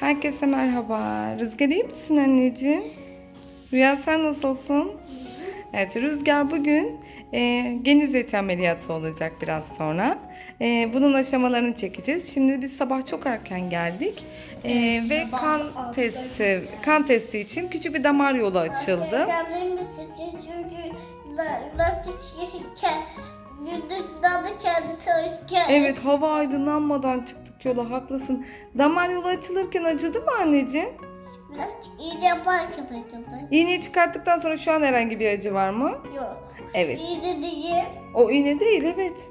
Herkese merhaba. Rüzgar iyi misin anneciğim? Rüya sen nasılsın? Evet Rüzgar bugün e, geniz eti ameliyatı olacak biraz sonra. E, bunun aşamalarını çekeceğiz. Şimdi biz sabah çok erken geldik. E, ve sabah kan testi kan testi için küçük bir damar yolu açıldı. Evet hava aydınlanmadan çıktık yola haklısın. Damar yolu açılırken acıdı mı anneciğim? Lastik iğne yaparken açıldı. İğneyi çıkarttıktan sonra şu an herhangi bir acı var mı? Yok. Evet. İğne değil. O iğne değil evet.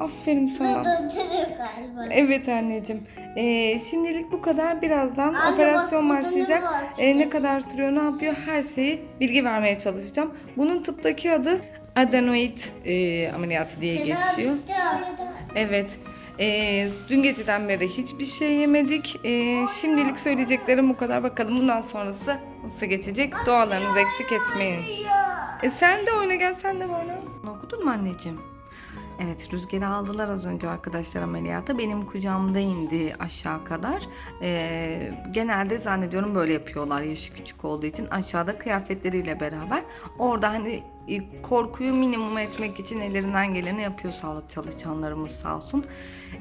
Aferin sana. Döndürüyor galiba. Evet anneciğim. Ee, şimdilik bu kadar. Birazdan Anne, operasyon bak burada ne başlayacak. var? Ee, ne kadar sürüyor, ne yapıyor her şeyi bilgi vermeye çalışacağım. Bunun tıptaki adı adenoid e, ameliyatı diye geçiyor. Evet. Ee, dün geceden beri hiçbir şey yemedik. Ee, şimdilik söyleyeceklerim bu kadar. Bakalım bundan sonrası nasıl geçecek. Dualarınızı eksik etmeyin. E sen de oyna gel sen de oyna. Okudun mu anneciğim? Evet rüzgarı aldılar az önce arkadaşlar ameliyata. Benim kucağımda indi aşağı kadar. Ee, genelde zannediyorum böyle yapıyorlar yaşı küçük olduğu için. Aşağıda kıyafetleriyle beraber. Orada hani e, korkuyu minimum etmek için ellerinden geleni yapıyor sağlık çalışanlarımız sağ olsun.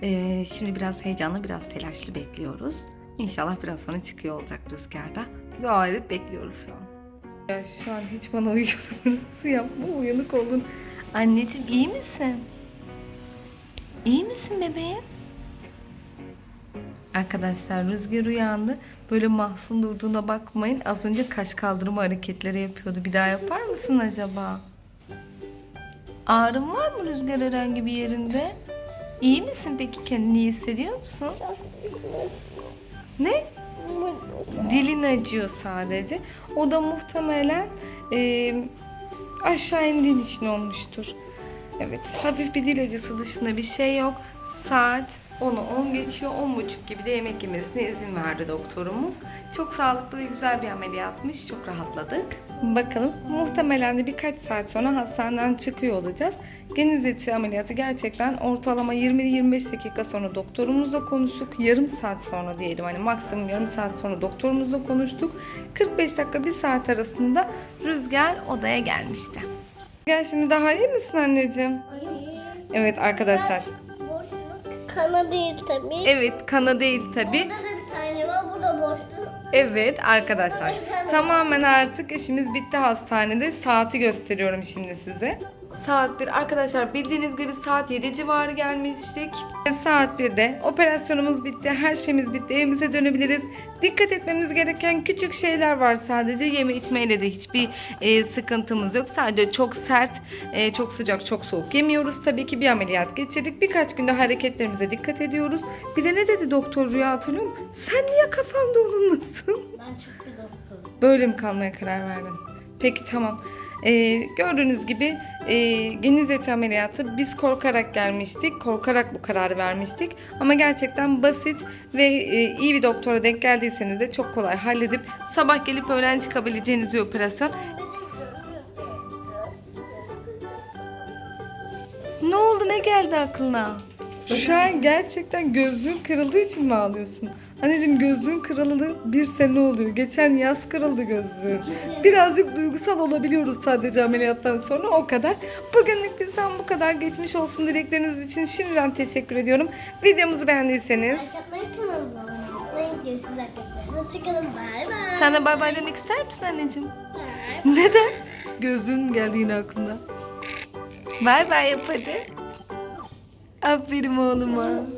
Ee, şimdi biraz heyecanlı biraz telaşlı bekliyoruz. İnşallah biraz sonra çıkıyor olacak rüzgarda. Dua edip bekliyoruz şu an. Ya şu an hiç bana uyanısı yapma uyanık oldun. Anneciğim iyi misin? İyi misin bebeğim? Arkadaşlar rüzgar uyandı. Böyle mahzun durduğuna bakmayın. Az önce kaş kaldırma hareketleri yapıyordu. Bir daha yapar mısın acaba? Ağrın var mı rüzgar herhangi bir yerinde? İyi misin peki? Kendini iyi hissediyor musun? Ne? Dilin acıyor sadece. O da muhtemelen e, aşağı indiğin için olmuştur. Evet, hafif bir dil acısı dışında bir şey yok. Saat 10'u 10 geçiyor. 10.30 gibi de yemek yemesine izin verdi doktorumuz. Çok sağlıklı ve güzel bir ameliyatmış. Çok rahatladık. Bakalım muhtemelen de birkaç saat sonra hastaneden çıkıyor olacağız. Geniz eti ameliyatı gerçekten ortalama 20-25 dakika sonra doktorumuzla konuştuk. Yarım saat sonra diyelim hani maksimum yarım saat sonra doktorumuzla konuştuk. 45 dakika bir saat arasında Rüzgar odaya gelmişti. Gel şimdi daha iyi misin anneciğim? Evet arkadaşlar. Boşluk kana değil tabii. Evet kana değil tabi. Burada da bir tane var. Bu da boşluk. Evet arkadaşlar. Tamamen artık işimiz bitti hastanede. Saati gösteriyorum şimdi size. Saat 1 arkadaşlar bildiğiniz gibi saat 7 civarı gelmiştik. Saat 1'de operasyonumuz bitti. Her şeyimiz bitti. Evimize dönebiliriz. Dikkat etmemiz gereken küçük şeyler var sadece. Yeme içmeyle de hiçbir e, sıkıntımız yok. Sadece çok sert, e, çok sıcak, çok soğuk yemiyoruz. Tabii ki bir ameliyat geçirdik. Birkaç günde hareketlerimize dikkat ediyoruz. Bir de ne dedi doktor Rüya hatırlıyor musun? Sen niye kafanda onunlasın? Ben çok bir doktorum. Böyle mi kalmaya karar verdin? Peki tamam. Ee, gördüğünüz gibi e, geniz eti ameliyatı biz korkarak gelmiştik. Korkarak bu kararı vermiştik. Ama gerçekten basit ve e, iyi bir doktora denk geldiyseniz de çok kolay halledip sabah gelip öğlen çıkabileceğiniz bir operasyon. Ne oldu ne geldi aklına? Şu an gerçekten gözlüğün kırıldığı için mi ağlıyorsun? Anneciğim gözlüğün kırılalı bir sene oluyor. Geçen yaz kırıldı gözlüğün. Birazcık duygusal olabiliyoruz sadece ameliyattan sonra o kadar. Bugünlük bizden bu kadar. Geçmiş olsun dilekleriniz için şimdiden teşekkür ediyorum. Videomuzu beğendiyseniz Arkadaşlar kanalımıza abone olmayı görüşürüz arkadaşlar. Hoşçakalın. Bay bay. sen de bay bay demek ister misin anneciğim? Neden? Gözlüğün geldi yine aklımda. Bay bay yap hadi. Aferin oğluma.